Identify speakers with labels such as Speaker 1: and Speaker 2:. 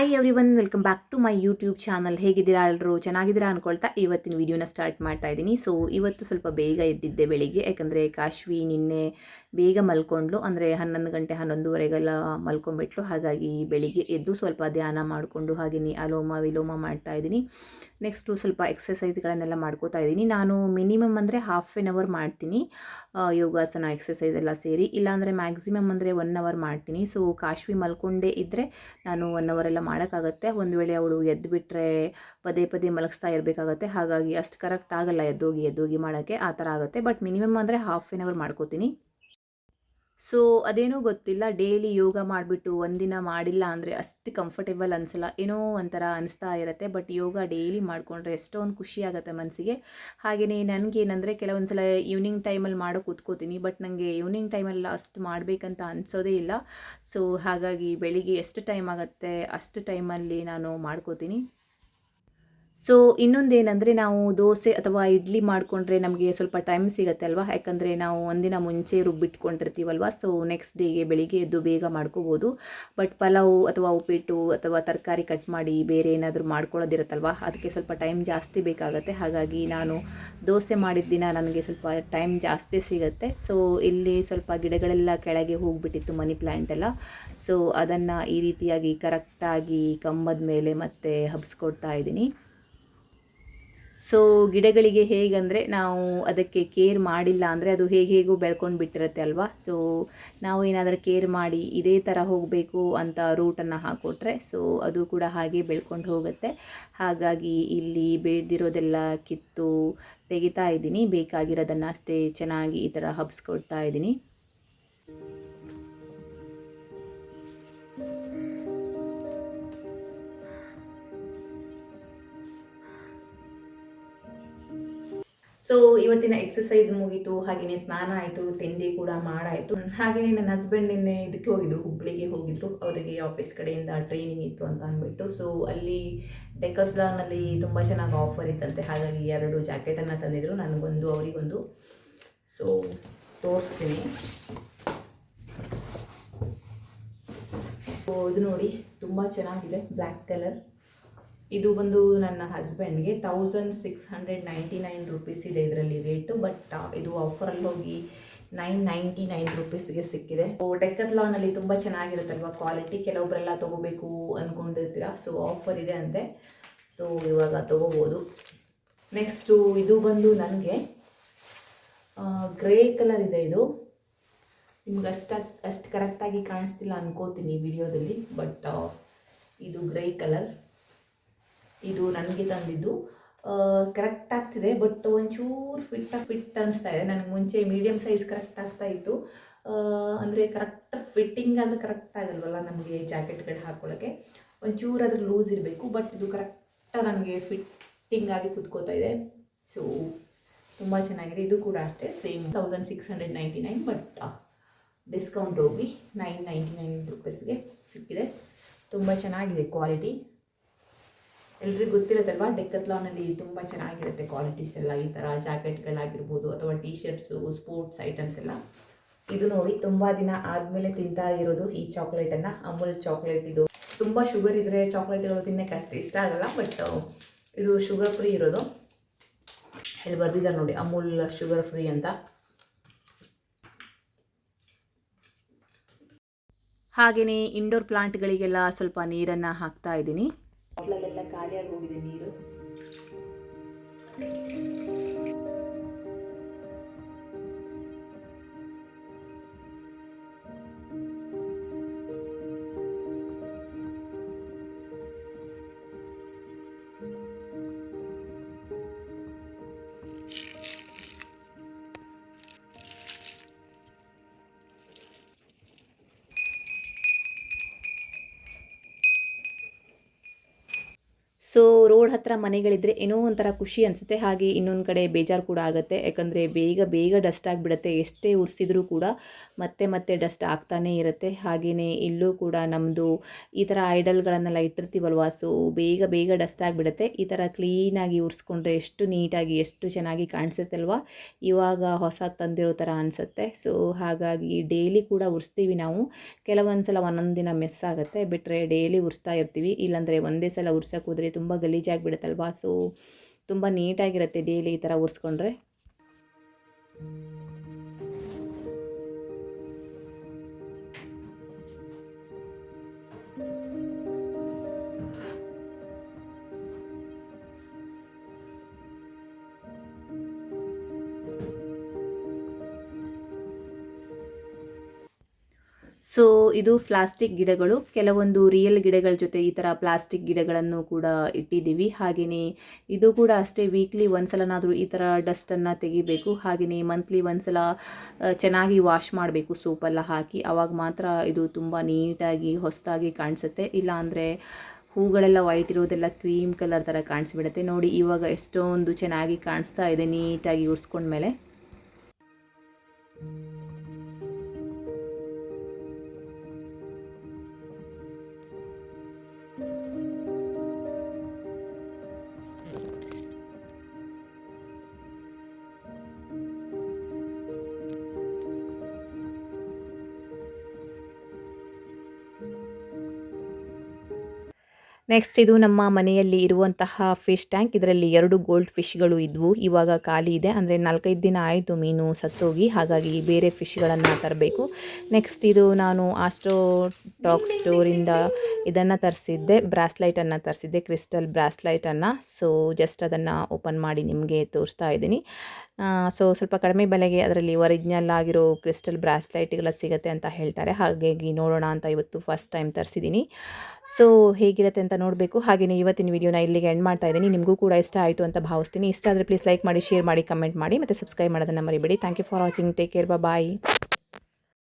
Speaker 1: Hi everyone welcome back to my YouTube channel ಹೇಗಿದ್ದೀರಾ ಎಲ್ಲರೂ ಚೆನ್ನಾಗಿದ್ದೀರಾ ಅನ್ಕೊಳ್ತಾ ಇವತ್ತಿನ ವಿಡಿಯೋನ ಸ್ಟಾರ್ಟ್ ಮಾಡ್ತಾ ಇದ್ದೀನಿ. ಸೊ ಇವತ್ತು ಸ್ವಲ್ಪ ಬೇಗ ಎದ್ದಿದ್ದೆ ಬೆಳಿಗ್ಗೆ. ಯಾಕಂದರೆ ಕಾಶ್ವಿ ನಿನ್ನೆ ಬೇಗ ಮಲ್ಕೊಂಡ್ಲು ಅಂದರೆ ಹನ್ನೊಂದು ಗಂಟೆ ಹನ್ನೊಂದುವರೆಗೆಲ್ಲ ಮಲ್ಕೊಂಡ್ಬಿಟ್ಲು ಹಾಗಾಗಿ ಬೆಳಿಗ್ಗೆ ಎದ್ದು ಸ್ವಲ್ಪ ಧ್ಯಾನ ಮಾಡಿಕೊಂಡು ಹಾಗೆಯೇ ಅಲೋಮ ವಿಲೋಮ ಮಾಡ್ತಾ ಇದ್ದೀನಿ. ನೆಕ್ಸ್ಟು ಸ್ವಲ್ಪ ಎಕ್ಸಸೈಸ್ಗಳನ್ನೆಲ್ಲ ಮಾಡ್ಕೋತಾ ಇದ್ದೀನಿ. ನಾನು ಮಿನಿಮಮ್ ಅಂದರೆ ಹಾಫ್ ಆನ್ ಅವರ್ ಮಾಡ್ತೀನಿ. ಯೋಗಾಸನ ಎಕ್ಸಸೈಸ್ ಎಲ್ಲ ಸೇರಿ. ಇಲ್ಲಾಂದರೆ ಮ್ಯಾಕ್ಸಿಮಮ್ ಅಂದರೆ ಒನ್ ಅವರ್ ಮಾಡ್ತೀನಿ. ಸೊ ಕಾಶ್ವಿ ಮಲ್ಕೊಂಡೇ ಇದ್ದರೆ ನಾನು ಒನ್ ಅವರ್ ಎಲ್ಲ ಮಾಡೋಕ್ಕಾಗತ್ತೆ. ಒಂದು ವೇಳೆ ಅವಳು ಎದ್ದು ಬಿಟ್ಟರೆ ಪದೇ ಪದೇ ಮಲಗಿಸ್ತಾ ಇರಬೇಕಾಗತ್ತೆ. ಹಾಗಾಗಿ ಅಷ್ಟು ಕರೆಕ್ಟ್ ಆಗಲ್ಲ ಎದ್ದೋಗಿ ಎದ್ದೋಗಿ ಮಾಡೋಕ್ಕೆ ಆ ಥರ ಆಗುತ್ತೆ. ಬಟ್ ಮಿನಿಮಮ್ ಅಂದರೆ ಹಾಫ್ ಆನ್ ಅವರ್ ಮಾಡ್ಕೋತೀನಿ. ಸೊ ಅದೇನೋ ಗೊತ್ತಿಲ್ಲ. ಡೈಲಿ ಯೋಗ ಮಾಡಿಬಿಟ್ಟು ಒಂದಿನ ಮಾಡಿಲ್ಲ ಅಂದರೆ ಅಷ್ಟು ಕಂಫರ್ಟೇಬಲ್ ಅನಿಸಲ್ಲ. ಏನೋ ಒಂಥರ ಅನಿಸ್ತಾ ಇರುತ್ತೆ. ಬಟ್ ಯೋಗ ಡೈಲಿ ಮಾಡಿಕೊಂಡ್ರೆ ಎಷ್ಟೊಂದು ಖುಷಿ ಆಗುತ್ತೆ ಮನಸ್ಸಿಗೆ ಹಾಗೆಯೇ ನನಗೇನಂದರೆ ಕೆಲವೊಂದು ಸಲ ಈವ್ನಿಂಗ್ ಟೈಮಲ್ಲಿ ಮಾಡೋ ಕೂತ್ಕೋತೀನಿ. ಬಟ್ ನನಗೆ ಈವ್ನಿಂಗ್ ಟೈಮಲ್ಲಿ ಅಷ್ಟು ಮಾಡಬೇಕಂತ ಅನಿಸೋದೇ ಇಲ್ಲ. ಸೊ ಹಾಗಾಗಿ ಬೆಳಿಗ್ಗೆ ಎಷ್ಟು ಟೈಮ್ ಆಗುತ್ತೆ ಅಷ್ಟು ಟೈಮಲ್ಲಿ ನಾನು ಮಾಡ್ಕೋತೀನಿ. ಸೊ ಇನ್ನೊಂದೇನೆಂದರೆ ನಾವು ದೋಸೆ ಅಥವಾ ಇಡ್ಲಿ ಮಾಡಿಕೊಂಡ್ರೆ ನಮಗೆ ಸ್ವಲ್ಪ ಟೈಮ್ ಸಿಗುತ್ತೆ ಅಲ್ವಾ ಯಾಕಂದರೆ ನಾವು ಒಂದಿನ ಮುಂಚೆ ರುಬ್ಬಿಟ್ಕೊಂಡಿರ್ತೀವಲ್ವ? ಸೊ ನೆಕ್ಸ್ಟ್ ಡೇಗೆ ಬೆಳಿಗ್ಗೆ ಎದ್ದು ಬೇಗ ಮಾಡ್ಕೋಬೋದು. ಬಟ್ ಪಲಾವು ಅಥವಾ ಉಪ್ಪಿಟ್ಟು ಅಥವಾ ತರಕಾರಿ ಕಟ್ ಮಾಡಿ ಬೇರೆ ಏನಾದರೂ ಮಾಡ್ಕೊಳ್ಳೋದಿರುತ್ತಲ್ವ? ಅದಕ್ಕೆ ಸ್ವಲ್ಪ ಟೈಮ್ ಜಾಸ್ತಿ ಬೇಕಾಗುತ್ತೆ. ಹಾಗಾಗಿ ನಾನು ದೋಸೆ ಮಾಡಿದ ದಿನ ನನಗೆ ಸ್ವಲ್ಪ ಟೈಮ್ ಜಾಸ್ತಿ ಸಿಗುತ್ತೆ. ಸೊ ಇಲ್ಲಿ ಸ್ವಲ್ಪ ಗಿಡಗಳೆಲ್ಲ ಕೆಳಗೆ ಹೋಗಿಬಿಟ್ಟಿತ್ತು ಮನಿ ಪ್ಲ್ಯಾಂಟ್ ಎಲ್ಲ. ಸೊ ಅದನ್ನು ಈ ರೀತಿಯಾಗಿ ಕರೆಕ್ಟಾಗಿ ಕಂಬದ ಮೇಲೆ ಮತ್ತೆ ಹಬ್ಸ್ಕೊಡ್ತಾ ಇದ್ದೀನಿ. ಸೊ ಗಿಡಗಳಿಗೆ ಹೇಗಂದರೆ ನಾವು ಅದಕ್ಕೆ ಕೇರ್ ಮಾಡಿಲ್ಲ ಅಂದರೆ ಅದು ಹೇಗೆ ಹೇಗೂ ಬೆಳ್ಕೊಂಡು ಬಿಟ್ಟಿರುತ್ತೆ ಅಲ್ವಾ? ಸೊ ನಾವು ಏನಾದರೂ ಕೇರ್ ಮಾಡಿ ಇದೇ ಥರ ಹೋಗಬೇಕು ಅಂತ ರೂಟನ್ನು ಹಾಕ್ಕೊಟ್ರೆ ಸೊ ಅದು ಕೂಡ ಹಾಗೆ ಬೆಳ್ಕೊಂಡು ಹೋಗುತ್ತೆ. ಹಾಗಾಗಿ ಇಲ್ಲಿ ಬೇಡ್ದಿರೋದೆಲ್ಲ ಕಿತ್ತು ತೆಗಿತಾ ಇದ್ದೀನಿ. ಬೇಕಾಗಿರೋದನ್ನು ಅಷ್ಟೇ ಚೆನ್ನಾಗಿ ಈ ಥರ ಹಬ್ಸ್ಕೊಡ್ತಾ ಇದ್ದೀನಿ. ಸೊ ಇವತ್ತಿನ ಎಕ್ಸಸೈಸ್ ಮುಗೀತು ಹಾಗೆಯೇ ಸ್ನಾನ ಆಯಿತು, ತಿಂಡಿ ಕೂಡ ಮಾಡಾಯಿತು. ಹಾಗೆಯೇ ನನ್ನ ಹಸ್ಬೆಂಡ್ ನಿನ್ನೆ ಇದಕ್ಕೆ ಹೋಗಿದ್ರು ಹುಬ್ಳಿಗೆ ಹೋಗಿದ್ರು ಅವರಿಗೆ ಆಫೀಸ್ ಕಡೆಯಿಂದ ಟ್ರೈನಿಂಗ್ ಇತ್ತು ಅಂತ ಅಂದ್ಬಿಟ್ಟು. ಸೊ ಅಲ್ಲಿ ಡೆಕತ್ಲಾನಲ್ಲಿ ತುಂಬ ಚೆನ್ನಾಗಿ ಆಫರ್ ಇತ್ತಂತೆ. ಹಾಗಾಗಿ ಎರಡು ಜಾಕೆಟನ್ನು ತಂದಿದ್ರು. ನನಗೊಂದು, ಅವರಿಗೊಂದು. ಸೊ ತೋರಿಸ್ತೀನಿ. ಇದು ನೋಡಿ, ತುಂಬ ಚೆನ್ನಾಗಿದೆ. ಬ್ಲ್ಯಾಕ್ ಕಲರ್ ಇದು ಬಂದು ನನ್ನ ಹಸ್ಬೆಂಡ್ಗೆ thousand six hundred ninety nine rupees ಇದೆ ಇದರಲ್ಲಿ ರೇಟು ಬಟ್ ಇದು ಆಫರಲ್ಲಿ ಹೋಗಿ ನೈನ್ ನೈಂಟಿ ನೈನ್ ರುಪೀಸ್ಗೆ ಸಿಕ್ಕಿದೆ ಡೆಕ್ಕತ್ಲಾನಲ್ಲಿ ತುಂಬ ಚೆನ್ನಾಗಿರುತ್ತಲ್ವ? ಕ್ವಾಲಿಟಿ ಕೆಲವೊಬ್ಬರೆಲ್ಲ ತೊಗೋಬೇಕು ಅಂದ್ಕೊಂಡಿರ್ತೀರ ಸೊ ಆಫರ್ ಇದೆ ಅಂತೆ. ಸೊ ಇವಾಗ ತೊಗೋಬೋದು. ನೆಕ್ಸ್ಟು ಇದು ಬಂದು ನನಗೆ ಗ್ರೇ ಕಲರ್ ಇದೆ ಇದು. ನಿಮ್ಗೆ ಅಷ್ಟು ಅಷ್ಟು ಕರೆಕ್ಟಾಗಿ ಕಾಣಿಸ್ತಿಲ್ಲ ಅನ್ಕೋತೀನಿ ವಿಡಿಯೋದಲ್ಲಿ ಬಟ್ ಇದು ಗ್ರೇ ಕಲರ್ ಇದು ನನಗೆ ತಂದಿದ್ದು. ಕರೆಕ್ಟ್ ಆಗ್ತಿದೆ ಬಟ್ ಒಂಚೂರು ಫಿಟ್ ಫಿಟ್ ಅನಿಸ್ತಾ ಇದೆ. ನನಗೆ ಮುಂಚೆ ಮೀಡಿಯಮ್ ಸೈಜ್ ಕರೆಕ್ಟ್ ಆಗ್ತಾ ಇತ್ತು. ಅಂದರೆ ಕರೆಕ್ಟ್ ಫಿಟ್ಟಿಂಗ್ ಅಂದರೆ ಕರೆಕ್ಟ್ ಆಗಲ್ವಲ್ಲ ನಮಗೆ ಜಾಕೆಟ್ಗಳು ಹಾಕ್ಕೊಳ್ಳೋಕ್ಕೆ ಒಂಚೂರು ಅದ್ರ ಲೂಸ್ ಇರಬೇಕು ಬಟ್ ಇದು ಕರೆಕ್ಟಾಗಿ ನನಗೆ ಫಿಟ್ಟಿಂಗ್ ಆಗಿ ಕುತ್ಕೋತಾ ಇದೆ. ಸೊ ತುಂಬ ಚೆನ್ನಾಗಿದೆ. ಇದು ಕೂಡ ಅಷ್ಟೇ same thousand six hundred ninety nine but discount ಹೋಗಿ ನೈನ್ ನೈಂಟಿ ನೈನ್ ರುಪೀಸ್ಗೆ ಸಿಕ್ಕಿದೆ. ತುಂಬ ಚೆನ್ನಾಗಿದೆ ಕ್ವಾಲಿಟಿ ಎಲ್ರಿಗೂ ಗೊತ್ತಿರುತ್ತಲ್ವಾ? ಡೆಕ್ಕತ್ಲಾನಲ್ಲಿ ತುಂಬ ಚೆನ್ನಾಗಿರುತ್ತೆ ಕ್ವಾಲಿಟೀಸ್ ಎಲ್ಲ. ಈ ಥರ ಜಾಕೆಟ್ಗಳಾಗಿರ್ಬೋದು ಅಥವಾ ಟಿ ಶರ್ಟ್ಸು ಸ್ಪೋರ್ಟ್ಸ್ ಐಟಮ್ಸ್ ಎಲ್ಲ. ಇದು ನೋಡಿ, ತುಂಬ ದಿನ ಆದಮೇಲೆ ತಿಂತಾ ಇರೋದು ಈ ಚಾಕ್ಲೇಟನ್ನು ಅಮೂಲ್ ಚಾಕ್ಲೇಟ್ ಇದು. ತುಂಬ ಶುಗರ್ ಇದ್ದರೆ ಚಾಕ್ಲೇಟ್ಗಳು ತಿನ್ನಕ್ಕೆ ಅಷ್ಟು ಇಷ್ಟ ಆಗಲ್ಲ ಬಟ್ ಇದು ಶುಗರ್ ಫ್ರೀ ಇರೋದು. ಇಲ್ಲಿ ಬರ್ದಿದ್ದಾರೆ ನೋಡಿ, ಅಮೂಲ್ ಶುಗರ್ ಫ್ರೀ ಅಂತ. ಹಾಗೆಯೇ ಇಂಡೋರ್ ಪ್ಲಾಂಟ್ಗಳಿಗೆಲ್ಲ ಸ್ವಲ್ಪ ನೀರನ್ನು ಹಾಕ್ತಾ ಇದ್ದೀನಿ. ಬಾಟ್ಲಲ್ಲೆಲ್ಲ ಖಾಲಿಯಾಗಿ ಹೋಗಿದೆ ನೀರು. ಸೊ ರೋಡ್ ಹತ್ತಿರ ಮನೆಗಳಿದ್ದರೆ ಏನೋ ಒಂಥರ ಖುಷಿ ಅನಿಸುತ್ತೆ. ಹಾಗೆ ಇನ್ನೊಂದು ಕಡೆ ಬೇಜಾರು ಕೂಡ ಆಗುತ್ತೆ. ಯಾಕಂದರೆ ಬೇಗ ಬೇಗ ಡಸ್ಟ್ ಆಗಿಬಿಡುತ್ತೆ. ಎಷ್ಟೇ ಉರಿಸಿದ್ರೂ ಕೂಡ ಮತ್ತೆ ಮತ್ತೆ ಡಸ್ಟ್ ಆಗ್ತಾನೇ ಇರುತ್ತೆ. ಹಾಗೆಯೇ ಇಲ್ಲೂ ಕೂಡ ನಮ್ಮದು ಈ ಥರ ಐಡಲ್ಗಳನ್ನೆಲ್ಲ ಇಟ್ಟಿರ್ತೀವಲ್ವ? ಸೊ ಬೇಗ ಬೇಗ ಡಸ್ಟ್ ಆಗಿಬಿಡುತ್ತೆ. ಈ ಥರ ಕ್ಲೀನಾಗಿ ಉರಿಸ್ಕೊಂಡ್ರೆ ಎಷ್ಟು ನೀಟಾಗಿ, ಎಷ್ಟು ಚೆನ್ನಾಗಿ ಕಾಣಿಸುತ್ತಲ್ವ? ಇವಾಗ ಹೊಸ ತಂದಿರೋ ಥರ ಅನಿಸುತ್ತೆ. ಸೊ ಹಾಗಾಗಿ ಡೈಲಿ ಕೂಡ ಉರಿಸ್ತೀವಿ ನಾವು. ಕೆಲವೊಂದು ಸಲ ಒಂದೊಂದು ದಿನ ಮಿಸ್ ಆಗುತ್ತೆ. ಬಿಟ್ಟರೆ ಡೈಲಿ ಉರಿಸ್ತಾ ಇರ್ತೀವಿ. ಇಲ್ಲಾಂದರೆ ಒಂದೇ ಸಲ ಉರ್ಸೋಕೆ ಹೋದರೆ ತುಂಬ ಗಲೀಜಾಗಿಬಿಡುತ್ತಲ್ವಾ? ಸೊ ತುಂಬ ನೀಟಾಗಿರುತ್ತೆ ಡೈಲಿ ಈ ಥರ ಉರಿಸ್ಕೊಂಡ್ರೆ. ಸೊ ಇದು ಪ್ಲಾಸ್ಟಿಕ್ ಗಿಡಗಳು. ಕೆಲವೊಂದು ರಿಯಲ್ ಗಿಡಗಳ ಜೊತೆ ಈ ಥರ ಪ್ಲಾಸ್ಟಿಕ್ ಗಿಡಗಳನ್ನು ಕೂಡ ಇಟ್ಟಿದ್ದೀವಿ. ಹಾಗೆಯೇ ಇದು ಕೂಡ ಅಷ್ಟೇ ವೀಕ್ಲಿ ಒಂದ್ಸಲನಾದರೂ ಈ ಥರ ಡಸ್ಟನ್ನು ತೆಗಿಬೇಕು. ಹಾಗೆಯೇ ಮಂತ್ಲಿ ಒಂದ್ಸಲ ಚೆನ್ನಾಗಿ ವಾಶ್ ಮಾಡಬೇಕು ಸೋಪೆಲ್ಲ ಹಾಕಿ. ಆವಾಗ ಮಾತ್ರ ಇದು ತುಂಬ ನೀಟಾಗಿ ಹೊಸದಾಗಿ ಕಾಣಿಸುತ್ತೆ. ಇಲ್ಲಾಂದರೆ ಹೂಗಳೆಲ್ಲ ವೈಟ್ ಇರೋದೆಲ್ಲ ಕ್ರೀಮ್ ಕಲರ್ ಥರ ಕಾಣಿಸ್ಬಿಡುತ್ತೆ. ನೋಡಿ, ಇವಾಗ ಎಷ್ಟೊಂದು ಚೆನ್ನಾಗಿ ಕಾಣಿಸ್ತಾ ಇದೆ ನೀಟಾಗಿ ಉರ್ಸ್ಕೊಂಡ್ಮೇಲೆ. ನೆಕ್ಸ್ಟ್ ಇದು ನಮ್ಮ ಮನೆಯಲ್ಲಿ ಇರುವಂತಹ ಫಿಶ್ ಟ್ಯಾಂಕ್ ಇದರಲ್ಲಿ ಎರಡು ಗೋಲ್ಡ್ ಫಿಶ್ಗಳು ಇದ್ವು. ಇವಾಗ ಖಾಲಿ ಇದೆ. ಅಂದರೆ ನಾಲ್ಕೈದು ದಿನ ಆಯಿತು ಮೀನು ಸತ್ತೋಗಿ. ಹಾಗಾಗಿ ಬೇರೆ ಫಿಶ್ಗಳನ್ನು ತರಬೇಕು. ನೆಕ್ಸ್ಟ್ ಇದು ನಾನು ಆಸ್ಟ್ರೋ ಟಾಕ್ ಸ್ಟೋರಿಂದ ಇದನ್ನು ತರಿಸಿದ್ದೆ. ಬ್ರಾಸ್ಲೈಟನ್ನು ತರಿಸಿದ್ದೆ. ಕ್ರಿಸ್ಟಲ್ ಬ್ರಾಸ್ಲೈಟನ್ನು ಸೊ ಜಸ್ಟ್ ಅದನ್ನು ಓಪನ್ ಮಾಡಿ ನಿಮಗೆ ತೋರಿಸ್ತಾ ಇದ್ದೀನಿ. ಸೊ ಸ್ವಲ್ಪ ಕಡಿಮೆ ಬೆಲೆಗೆ ಅದರಲ್ಲಿ ಒರಿಜಿನಲ್ ಆಗಿರೋ ಕ್ರಿಸ್ಟಲ್ ಬ್ರಾಸ್ಲೈಟ್ಗಳ ಸಿಗುತ್ತೆ ಅಂತ ಹೇಳ್ತಾರೆ. ಹಾಗಾಗಿ ನೋಡೋಣ ಅಂತ ಇವತ್ತು ಫಸ್ಟ್ ಟೈಮ್ ತರಿಸಿದ್ದೀನಿ ಸೊ ಹೇಗಿರುತ್ತೆ ಅಂತ ನೋಡಬೇಕು. ಹಾಗೆಯೇ ಇವತ್ತಿನ ವಿಡಿಯೋನ ಇಲ್ಲಿಗೆ ಎಂಡ್ ಮಾಡ್ತಾ ಇದ್ದೀನಿ. ನಿಮಗೂ ಕೂಡ ಇಷ್ಟ ಆಯಿತು ಅಂತ ಭಾವಿಸ್ತೀನಿ. ಇಷ್ಟ ಆದರೆ ಪ್ಲೀಸ್ ಲೈಕ್ ಮಾಡಿ ಶೇರ್ ಮಾಡಿ ಕಮೆಂಟ್ ಮಾಡಿ. ಮತ್ತು ಸಬ್ಸ್ಕ್ರೈಬ್ ಮಾಡೋದನ್ನು ಮರಿಬೇಡಿ. Thank you for watching take care bye